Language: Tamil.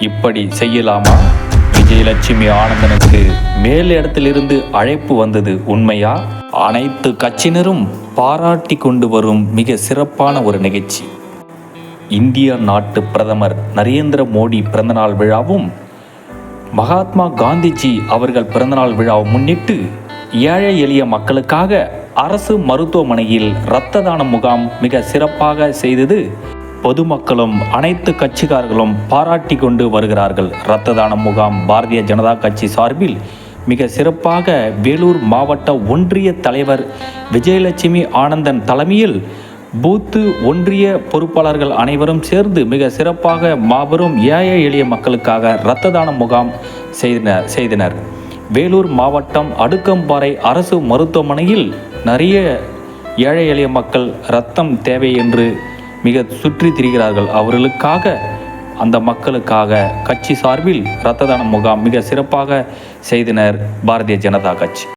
இப்படி செய்யலாமா? விஜயலட்சுமி ஆனந்தனுக்கு மேல் இடத்திலிருந்து அழைப்பு வந்தது உண்மையா? அனைத்து கட்சியினரும் பாராட்டி கொண்டு வரும் மிக சிறப்பான ஒரு நிகழ்ச்சி. இந்திய நாட்டு பிரதமர் நரேந்திர மோடி பிறந்தநாள் விழாவும் மகாத்மா காந்திஜி அவர்கள் பிறந்தநாள் விழாவை முன்னிட்டு ஏழை எளிய மக்களுக்காக அரசு மருத்துவமனையில் இரத்த தான முகாம் மிக சிறப்பாக செய்தது பொதுமக்களும் அனைத்து கட்சிக்காரர்களும் பாராட்டி கொண்டு வருகிறார்கள். இரத்த தான முகாம் பாரதிய ஜனதா கட்சி சார்பில் மிக சிறப்பாக வேலூர் மாவட்ட ஒன்றிய தலைவர் விஜயலட்சுமி ஆனந்தன் தலைமையில் பூத்து ஒன்றிய பொறுப்பாளர்கள் அனைவரும் சேர்ந்து மிக சிறப்பாக மாபெரும் ஏழை எளிய மக்களுக்காக இரத்த தான முகாம் செய்தனர் செய்தனர். வேலூர் மாவட்டம் அடுக்கம்பாறை அரசு மருத்துவமனையில் நிறைய ஏழை எளிய மக்கள் ரத்தம் தேவை என்று மிக சுற்றி திரிகிறார்கள். அவர்களுக்காக அந்த மக்களுக்காக கட்சி சார்பில் இரத்த தான முகாம் மிக சிறப்பாக செய்தனர் பாரதிய ஜனதா கட்சி.